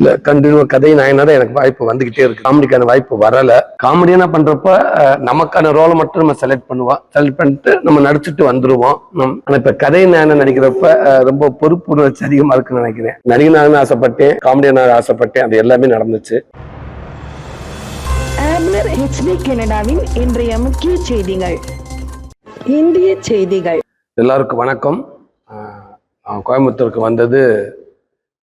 இல்ல கண்டினியூ கதை நாயனால எனக்கு வாய்ப்பு வந்துகிட்டே இருக்கு. காமெடிக்கான வாய்ப்பு வரல. காமெடியான பண்றப்ப நமக்கான ரோலை மட்டும் நம்ம செலக்ட் பண்ணுவோம். செலக்ட் பண்ணிட்டு நம்ம நடிச்சுட்டு வந்துருவோம். ஆனா இப்ப கதை நாயனை நடிக்கிறப்ப ரொம்ப பொறுப்பு உணர்ச்சி அதிகமா இருக்குன்னு நினைக்கிறேன். நடிகனாக ஆசைப்பட்டேன் காமெடியனாக ஆசைப்பட்டேன். அது எல்லாமே நடந்துச்சு. ஆப்னர் ஹெச்டி கனடாவின் இன்றைய முக்கிய செய்திகள். இந்திய செய்திகள். எல்லாருக்கும் வணக்கம். கோயம்புத்தூருக்கு வந்தது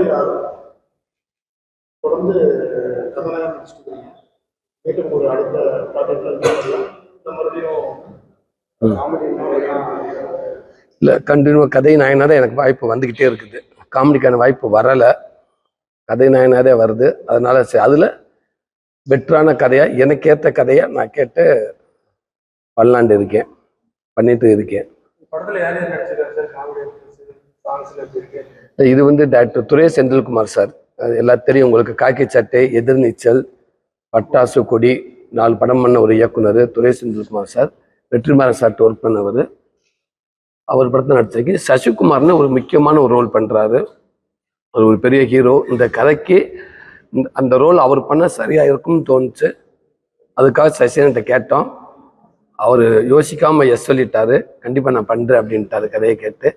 படத்துடைய தொடர்ந்து கதாநாயகன் நடிச்சிட்டு இருக்கீங்க மீண்டும் ஒரு அடுத்த ப்ராஜெக்ட்ல மறுபடியும் இல்லை கண்டினியூ கதை நாயனாக தான் எனக்கு வாய்ப்பு வந்துக்கிட்டே இருக்குது. காமெடிக்கான வாய்ப்பு வரலை. கதை நாயனாதே வருது. அதனால சரி அதில் பெட்டரான கதையாக எனக்கு ஏற்ற கதையை நான் கேட்டு பண்ணலாண்டு இருக்கேன் பண்ணிட்டு இருக்கேன். படத்துல யார் யார் நடிச்சிருக்காரு சார் காமெடி சாங்ஸ்ல எப்படி இருக்கு இது வந்து டாக்டர் துரை செந்தில்குமார் சார். அது எல்லாம் தெரியும். உங்களுக்கு காக்கி சட்டை எதிர்நீச்சல் பட்டாசு கொடி நாலு படம் பண்ண ஒரு இயக்குனர் துரை செந்தில்குமார் சார். வெற்றிமாறன் சார்ட்டு ஒர்க் பண்ணவர். அவர் படத்தை நடிச்சிருக்கு. சசிகுமார்னு ஒரு முக்கியமான ஒரு ரோல் பண்ணுறாரு அவர் ஒரு பெரிய ஹீரோ இந்த கதைக்கு இந்த- அந்த ரோல் அவர் பண்ண சரியாக இருக்கும்னு தோணுச்சு. அதுக்காக சசிகன்கிட்ட கேட்டோம். அவர் யோசிக்காமல் எஸ் சொல்லிட்டாரு. கண்டிப்பாக நான் பண்ணுறேன் அப்படின்ட்டாரு கதையை கேட்டு.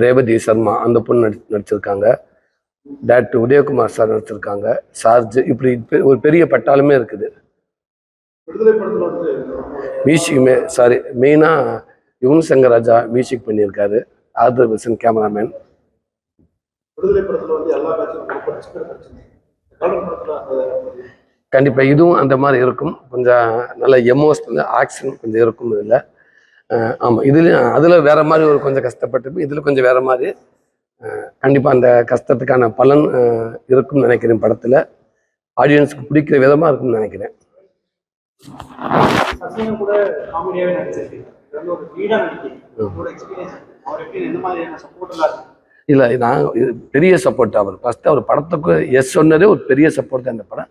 ரேவதி சர்மா அந்த பொண்ணு நடி நடிச்சிருக்காங்க. டாக்டர் உதயகுமார் சார் நடிச்சிருக்காங்க. சார்ஜ் இப்படி ஒரு பெரிய பட்டாலுமே இருக்குது. மியூசிக்குமே சாரி மெயினாக யுவன் சங்கர் ராஜா மியூசிக் பண்ணியிருக்காரு. Arthur Wilson cameraman. கண்டிப்பாக இதுவும் அந்த மாதிரி இருக்கும். கொஞ்சம் நல்ல எமோஷனல் ஆக்ஷன் கொஞ்சம் இருக்கும் இதில். ஆமாம் இதுலேயும் அதில் வேற மாதிரி ஒரு கொஞ்சம் கஷ்டப்பட்டு இதில் கொஞ்சம் வேற மாதிரி கண்டிப்பாக அந்த கஷ்டத்துக்கான பலன் இருக்கும்னு நினைக்கிறேன் படத்தில். ஆடியன்ஸ்க்கு பிடிக்கிற விதமாக இருக்கும்னு நினைக்கிறேன். இல்லை நான் இது பெரிய சப்போர்ட் அவர். ஃபஸ்ட்டு அவர் படத்துக்கு எஸ் சொன்னதே ஒரு பெரிய சப்போர்ட் தான் இந்த படம்.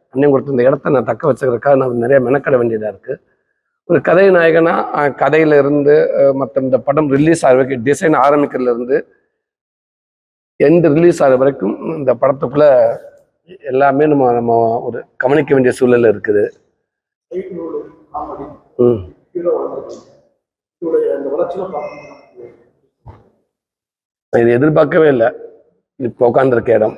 அண்ணன் கொடுத்த இந்த இடத்த நான் தக்க வச்சுக்கிறதுக்காக நான் நிறைய மெனக்கட வேண்டியதாக இருக்குது ஒரு கதை நாயகனா கதையிலிருந்து கதையில இருந்து மற்ற இந்த படம் ரிலீஸ் ஆகிற வரைக்கும் டிசைன் ஆரம்பிக்கிறதுல இருந்து எண்டு ரிலீஸ் ஆகிற வரைக்கும் இந்த படத்துக்குள்ள எல்லாமே நம்ம நம்ம ஒரு கவனிக்க வேண்டிய சூழலில் இருக்குது. இது எதிர்பார்க்கவே இல்லை. இப்போ உட்காந்துருக்க இடம்.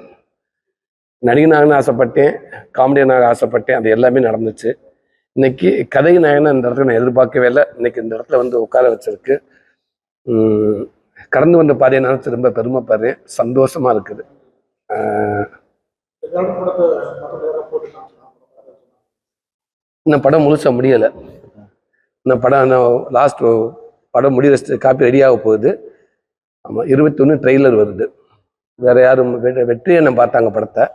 நடிகனாகனு ஆசைப்பட்டேன் காமெடியனாக ஆசைப்பட்டேன் அது எல்லாமே நடந்துச்சு. இன்னைக்கு கதை நாயகனை இந்த இடத்துல நான் எதிர்பார்க்கவே இல்லை. இன்னைக்கு இந்த இடத்துல வந்து உட்கார வச்சிருக்கு. கடந்து வந்த பாதையை நினைச்சு ரொம்ப பெருமைப்படுறேன். சந்தோஷமா இருக்குது. இந்த படம் முழுசா முடியலை. இந்த படம் நான் லாஸ்ட் படம் முடிகிற காப்பி ரெடியாக போகுது. ஆமாம் இருபத்தொன்று ட்ரெய்லர் வருது. வேற யாரும் வெ- வெற்றி அண்ணன் பார்த்தாங்க படத்தை.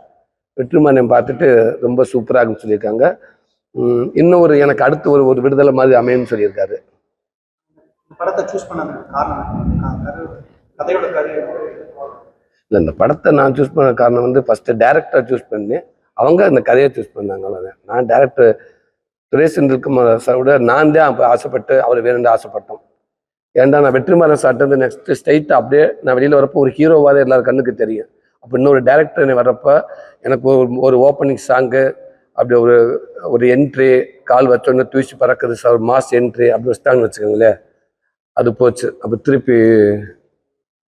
வெற்றிமாறன் பார்த்துட்டு ரொம்ப சூப்பராக இருக்குன்னு சொல்லியிருக்காங்க. இன்னும் ஒரு எனக்கு அடுத்து ஒரு ஒரு விடுதலை மாதிரி அமையும்னு சொல்லியிருக்காரு. இல்லை இந்த படத்தை நான் சூஸ் பண்ண காரணம் வந்து ஃபஸ்ட்டு டேரக்டரை சூஸ் பண்ணேன் அவங்க அந்த கதையை சூஸ் பண்ணாங்க அவ்வளோதான் நான் டேரக்டர் சுரேஷ் செந்தில்குமார் சாரோட நான் தான் அப்போ ஆசைப்பட்டு அவர் வேணும்னு ஆசைப்பட்டோம். ஏன்டா நான் வெற்றிமாறன் சார்ட்டு நெக்ஸ்ட் ஸ்டேட் அப்படியே நான் வெளியில் வரப்போ ஒரு ஹீரோவாக எல்லாரும் கண்ணுக்கு தெரியும். அப்போ இன்னொரு டேரக்டர் வர்றப்ப எனக்கு ஒரு ஒரு ஓப்பனிங் சாங்கு அப்படி ஒரு ஒரு என்ட்ரி கால் வச்சோன்னே தூசி பறக்குது சார் மாஸ் என்ட்ரி அப்படி வச்சுட்டாங்கன்னு வச்சுக்கோங்களேன். அது போச்சு. அப்போ திருப்பி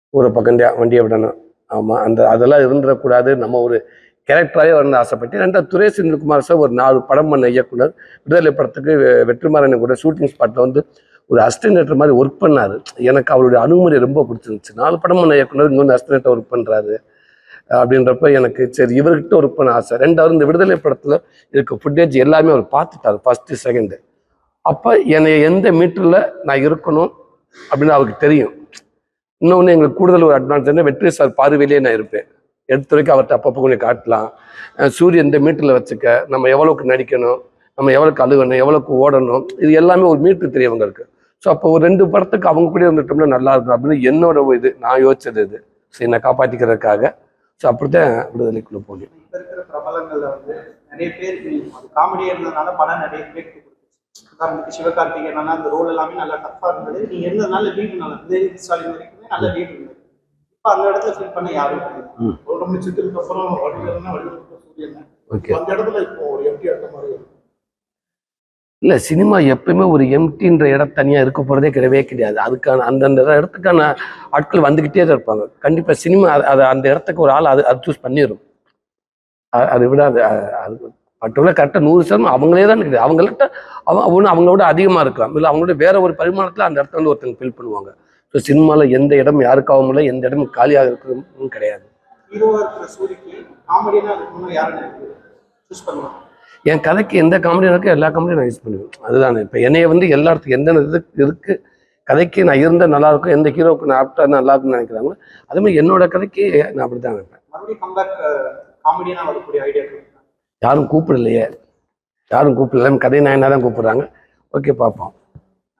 ஊரை பக்கண்டியா வண்டியை விடணும். ஆமாம் அந்த அதெல்லாம் இருந்துடக்கூடாது. நம்ம ஒரு கேரக்டராகவே வரணும்னு ஆசைப்பட்டு ரெண்டாவது துரே செந்தில்குமார் சார் ஒரு நாலு படம் பண்ண இயக்குனர். விடுதலை படத்துக்கு வெ- வெற்றிமாறன் கூட ஷூட்டிங் ஸ்பாட்டில் வந்து ஒரு அஸ்டினேட்டர் மாதிரி ஒர்க் பண்ணார். எனக்கு அவருடைய அணுகுமுறை ரொம்ப பிடிச்சிருந்துச்சு. நாலு படம் பண்ண இயக்குனர் இன்னொன்று அஸ்டினேட்டர் ஒர்க் பண்ணுறாரு அப்படின்றப்ப எனக்கு சரி இவர்கிட்ட ஒரு பண்ண ஆசை. ரெண்டாவது இந்த விடுதலை படத்தில் இருக்க ஃபுட்டேஜ் எல்லாமே அவர் பார்த்துட்டாரு ஃபஸ்ட்டு செகண்டு அப்போ என்னை எந்த மீட்டரில் நான் இருக்கணும் அப்படின்னு அவருக்கு தெரியும். இன்னொன்று எங்களுக்கு கூடுதல் ஒரு அட்வான்ஸ் என்ன வெற்றி சார் பார்வையிலேயே நான் இருப்பேன். எடுத்த வரைக்கும் அவர்கிட்ட அப்பப்போ கொஞ்சம் காட்டலாம். சூரியன் இந்த மீட்டரில் வச்சுக்க நம்ம எவ்வளோக்கு நடிக்கணும் நம்ம எவ்வளோக்கு அழுகணும் எவ்வளோக்கு ஓடணும் இது எல்லாமே ஒரு மீட்டர் அவங்களுக்கு ஸோ அப்போ ஒரு ரெண்டு படத்துக்கு அவங்க கூட இருந்துட்டோம்னா நல்லா இருக்கும் அப்படின்னு என்னோட ஒரு இது நான் யோசிச்சது இது. ஸோ என்னை காப்பாற்றிக்கிறதுக்காக ஸோ அப்படித்தான் விடுதலைக்குள்ளே போனேன் இப்ப இருக்கிற பிரபலங்கள்ல வந்து நிறைய பேருக்கு அது காமெடியா இருந்ததுனால படம் நிறைய பேருக்கு கொடுத்துச்சு உதாரணத்துக்கு சிவகார்த்திகேயன் அந்த ரோல் எல்லாமே நல்லா டஃப்பா இருந்தது. நீங்க இருந்ததுனால லீடு நல்லா உதயநிதி ஸ்டாலின் வரைக்குமே நல்ல லீடு இருந்தது இப்ப அந்த இடத்துல ஃபில் பண்ண யாரும். ஒரு சித்திரத்துக்கு அப்புறம் வடிவேலுன்னா வடிவேலுக்கு சூரியன். அந்த இடத்துல இப்போ ஒரு எம்டி அந்த மாதிரி. இல்லை சினிமா எப்பயுமே ஒரு எம்டின்ற இடம் தனியாக இருக்க போகிறதே கிடையவே கிடையாது. அதுக்கான அந்தந்த இடத்துக்கான ஆட்கள் வந்துக்கிட்டே தான் இருப்பாங்க. கண்டிப்பாக சினிமா அது அந்த இடத்துக்கு ஒரு ஆள் அது அது சூஸ் பண்ணிடும் அதை விட அது அது மற்றவங்கள கரெக்டாக நூறு சதவீதம் அவங்களே தான் இருக்குது அவங்கள்ட்ட அவங்க ஒன்று அவங்களோட அதிகமாக இருக்கலாம். இல்லை அவங்களோட வேற ஒரு பரிமாணத்தில் அந்த இடத்த வந்து ஒருத்தங்க ஃபில் பண்ணுவாங்க. ஸோ சினிமாவில் எந்த இடம் யாருக்காகவும் இல்லை எந்த இடமும் காலியாக இருக்கிறதும் கிடையாது. என் கதைக்கு எந்த காமெடி இருக்கோ எல்லா காமெடியும் நான் யூஸ் பண்ணுவேன். அதுதான் இப்போ என்னைய வந்து எல்லா இடத்துக்கு எந்த இது இருக்கு கதைக்கு நான் இருந்தால் நல்லா இருக்கும் எந்த ஹீரோவுக்கு நான் ஆப்டா நல்லா இருக்கும்னு நினைக்கிறாங்களோ அதே மாதிரி என்னோட கதைக்கு நான் அப்படி தான் நினைப்பேன் யாரும் கூப்பிடலையே. யாரும் கூப்பிடல. கதை நாயனா தான் கூப்பிடுறாங்க. ஓகே பார்ப்போம்.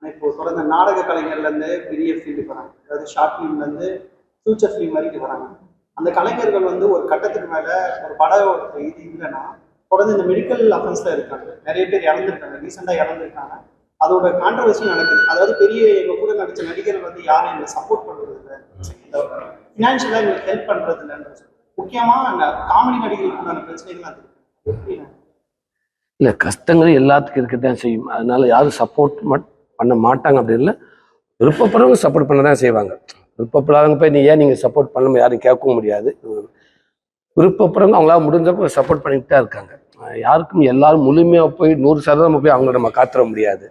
இப்போ தொடர்ந்து நாடக கலைஞர்ல இருந்து பெரிய ஃபீல்டுக்கு வராங்க. அதாவது ஷார்ட் ஃபிலிம்ல இருந்து ஃபியூச்சர் ஃபிலிம் வரைக்கும் வராங்க. அந்த கலைஞர்கள் வந்து ஒரு கட்டத்துக்கு மேல ஒரு படம் இது இல்லைன்னா தொடர்ந்து இந்த மெடிக்கல் அஃபென்ஸ்ல இருக்காங்க. நிறைய பேர் இறந்துருக்காங்க. ரீசெண்டாக இறந்துருக்காங்க. அதோட கான்ட்ரவர்சியும் நடக்குது. அதாவது பெரிய எங்க கூட நடிச்ச நடிகர்கள் வந்து யாரும் எங்களை சப்போர்ட் பண்றது இல்லை. இந்த எங்களுக்கு ஹெல்ப் பண்றது இல்லைன்றது முக்கியமா காமெடி நடிகர்களுக்கு உண்டான பிரச்சனைகள் அது. இல்லை கஷ்டங்கள் எல்லாத்துக்கும் இருக்க தான் செய்யும். அதனால யாரும் சப்போர்ட் பண்ண மாட்டாங்க. அப்படி இல்லை. விருப்பப்படுறவங்க சப்போர்ட் பண்ண தான் செய்வாங்க. விருப்பப்படாதவங்க போய் நீ ஏன் நீங்கள் சப்போர்ட் பண்ணாமல் யாரும் கேட்கவும் முடியாது. விருப்பப்படுறவங்க அவங்களால முடிஞ்சப்போ சப்போர்ட் பண்ணிட்டு தான் இருக்காங்க. யாருக்கும் எல்லாரும் முழுமையாக போய் நூறு சதவீதம் போய் அவங்கள நம்ம காத்துற முடியாது.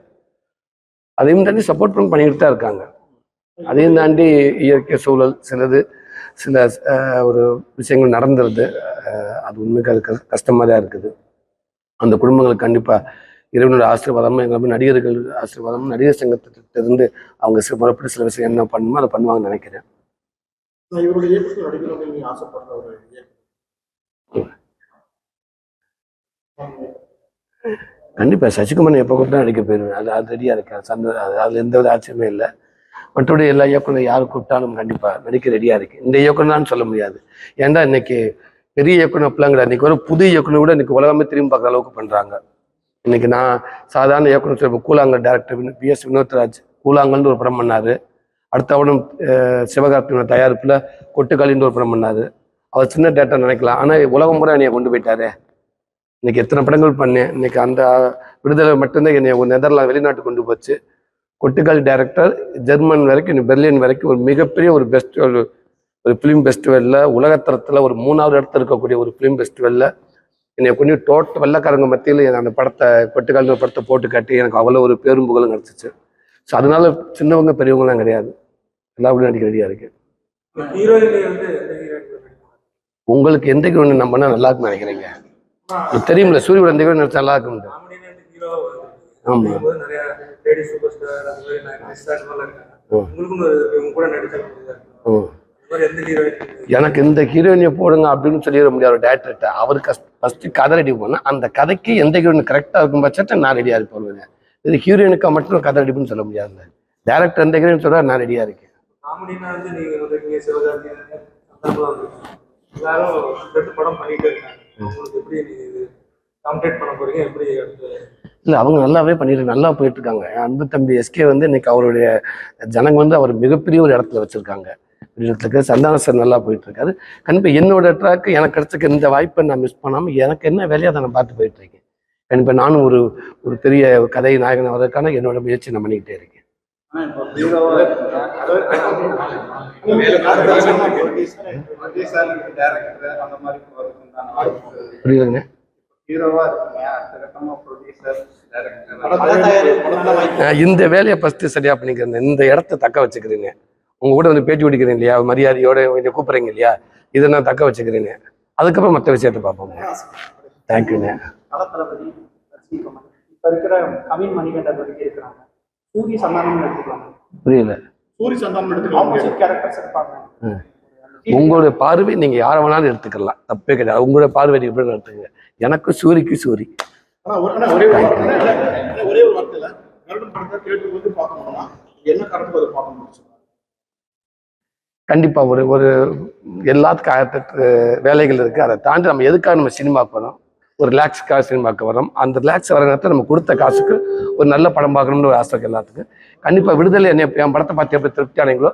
அதையும் தாண்டி சப்போர்ட் பண்ணி பண்ணிக்கிட்டு தான் இருக்காங்க. அதையும் தாண்டி இயற்கை சூழல் சிலது சில ஒரு விஷயங்கள் நடந்துருது. அது உண்மைக்கு அது கஷ்டமாக தான் இருக்குது. அந்த குடும்பங்களுக்கு கண்டிப்பாக இறைவனோட ஆசீர்வாதமும் எங்களை நடிகர்கள் ஆசீர்வாதமும் நடிகர் சங்கத்திலிருந்து அவங்க சில முறைப்படி சில விஷயம் என்ன பண்ணுமோ அதை பண்ணுவாங்கன்னு நினைக்கிறேன். இவருடைய ஆசைப்படுற ஒரு கண்டிப்பாக சசிகுமார் எப்போ கூப்பிட்டா நடிக்க போயிடுவேன் அது அது ரெடியாக இருக்கேன் சந்த அதில் எந்த வித ஆச்சரியமே இல்லை. மற்றபடி எல்லா இயக்குனர் யார் கூப்பிட்டாலும் கண்டிப்பாக நடிக்க ரெடியாக இருக்கு. இந்த இயக்குனர்னு சொல்ல முடியாது. ஏன்டா இன்னைக்கு பெரிய இயக்குனர் அப்படிலாம் கிடையாது இன்னைக்கு ஒரு புது இயக்குனர் கூட இன்னைக்கு உலகமே திரும்பி பார்க்குற அளவுக்கு பண்ணுறாங்க இன்னைக்கு நான் சாதாரண இயக்குனர் சொல்ல Koozhangal director P S Vinothraj கூழாங்கல்னு ஒரு படம் பண்ணார். அடுத்த அவனும் சிவகார்த்தியோட தயாரிப்பில் கொட்டுக்காலின்னு ஒரு படம் பண்ணார். அவர் சின்ன டேட்டா நினைக்கலாம். ஆனால் உலகம் முறை என்னைய கொண்டு போயிட்டாரே. இன்னைக்கு எத்தனை படங்கள் பண்ணேன்? இன்னைக்கு அந்த விடுதலை மட்டும்தான் என்னை ஒரு நெதர்லாந்து வெளிநாட்டு கொண்டு போச்சு. கொட்டுக்கால் டைரக்டர் ஜெர்மன் வரைக்கும் இன்னும் பெர்லின் வரைக்கும் ஒரு மிகப்பெரிய ஒரு பெஸ்ட் ஒரு ஒரு ஃபிலிம் ஃபெஸ்டிவலில் உலகத்தரத்தில் ஒரு மூணாவது இடத்துல இருக்கக்கூடிய ஒரு ஃபிலிம் ஃபெஸ்டிவலில் என்னை கொண்டு டோட்டல் வெள்ளக்காரங்க மத்தியில் அந்த படத்தை கொட்டுக்கால் படத்தை போட்டு காட்டி எனக்கு அவ்வளோ ஒரு பேரும் புகழும் கிடச்சிச்சு. ஸோ அதனால சின்னவங்க பெரியவங்கலாம் கிடையாது. எல்லா கூட நடிக்க ரெடியாக இருக்கு ஹீரோயின் வந்து எந்த ஹீரோயின் உங்களுக்கு எந்த ஹீரோயின் நம்பினா நல்லா இருக்கும்னு நினைக்கிறீங்க. தெரியும்ல சூரிய சூரியோட எந்த ஹீரோயின் நல்லா இருக்கும். எனக்கு இந்த ஹீரோயினை போடுங்க அப்படின்னு சொல்லிட முடியாது டேரக்டர்கிட்ட அவருக்கு ஃபர்ஸ்ட் கதை ரெடி பண்ணால் அந்த கதைக்கு எந்த ஹீரோயின் கரெக்டாக இருக்கும் பட்சத்தை நான் ரெடியாக இருப்பேன் இது ஹீரோயினுக்கு மட்டும் கதை ரெடி சொல்ல முடியாது டேரக்டர் எந்த ஹீரோயின் சொல்கிறா நான் ரெடியாக இருக்கேன். படம் பண்ணிட்டு இருக்கேன் உங்களுக்கு எப்படி நீங்க இது காம்படேட் பண்ண போறீங்க? எப்படி அடுத்து இல்லை அவங்க நல்லாவே பண்ணிட்டு நல்லா போயிட்டு இருக்காங்க அன்பு தம்பி எஸ்கே வந்து இன்னைக்கு அவருடைய ஜனங்க வந்து அவர் மிகப்பெரிய ஒரு இடத்துல வச்சிருக்காங்க. இடத்துக்கு சந்தான சார் நல்லா போயிட்டு இருக்காரு கண்டிப்பாக என்னோட ட்ராக்கு எனக்கு கிடைச்சிக்க இந்த வாய்ப்பை நான் மிஸ் பண்ணாமல் எனக்கு என்ன வேலையை அதை நான் பார்த்து போயிட்டு இருக்கேன் கண்டிப்பாக நானும் ஒரு ஒரு பெரிய கதை நாயகன் வர்றதுக்கான என்னோட முயற்சி நான் பண்ணிக்கிட்டே இருக்கேன். புரியுதுங்க. இந்த வேலையை ஃபஸ்ட்டு சரியாக பண்ணிக்கிறேன். இந்த இடத்த தக்க வச்சுக்கிறேங்க. உங்க கூட வந்து பேட்டி பிடிக்கிறேன் இல்லையா? மரியாதையோட இதை கூப்பிட்றீங்க இல்லையா? இதை நான் தக்க வச்சுக்கிறேன்னு அதுக்கப்புறம் மற்ற விஷயத்தை பார்ப்போம். தேங்க்யூங்க இப்ப இருக்கிற கவின் மணிகண்டன் இருக்கிறாங்க சூரிய சந்தானம் எடுத்துக்கலாம். புரியல. சூரிய சந்தானம் எடுத்துக்கலாம். கேரக்டர்ஸ் இருப்பாங்க. உங்களுடைய பார்வை நீங்க யாரை வேணாலும் எடுத்துக்கலாம். தப்பே கிடையாது. உங்களுடைய பார்வை நீங்க எப்படி எடுத்துக்கங்க? எனக்கு சூரிக்கு சூரி. ஒரு- ஒரே ஒரு வார்த்தையில வந்து பார்க்கணும்னா என்ன காரணத்துக்கு அதை பார்க்கணும்னு சொல்லுவாங்க கண்டிப்பா ஒரு ஒரு எல்லாத்துக்கும் ஆயிரத்தெட்டு வேலைகள் இருக்கு. அதை தாண்டி நம்ம எதுக்காக நம்ம சினிமாக்கு வரோம் ஒரு ரிலாக்ஸ்க்காக சினிமாக்கு வரோம் அந்த ரிலாக்ஸ் வர நேரத்தில் நம்ம கொடுத்த காசுக்கு ஒரு நல்ல படம் பார்க்கணும்னு ஒரு ஆசை இருக்குது எல்லாத்துக்கும். கண்டிப்பாக விடுதலை என்ன என் படத்தை பார்த்து எப்படி திருப்தி ஆனீங்களோ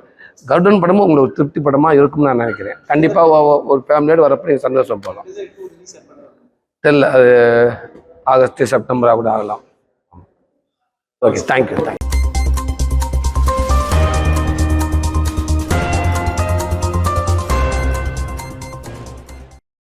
கர்டன் படமும் உங்களுக்கு ஒரு திருப்தி படமாக இருக்கும்னு நான் நினைக்கிறேன். கண்டிப்பாக ஒரு ஃபேமிலியோட வரப்போ நீங்கள் சந்தோஷம் போகலாம். தெரியல அது ஆகஸ்ட் செப்டம்பர் கூட ஆகலாம். Okay thank you thank you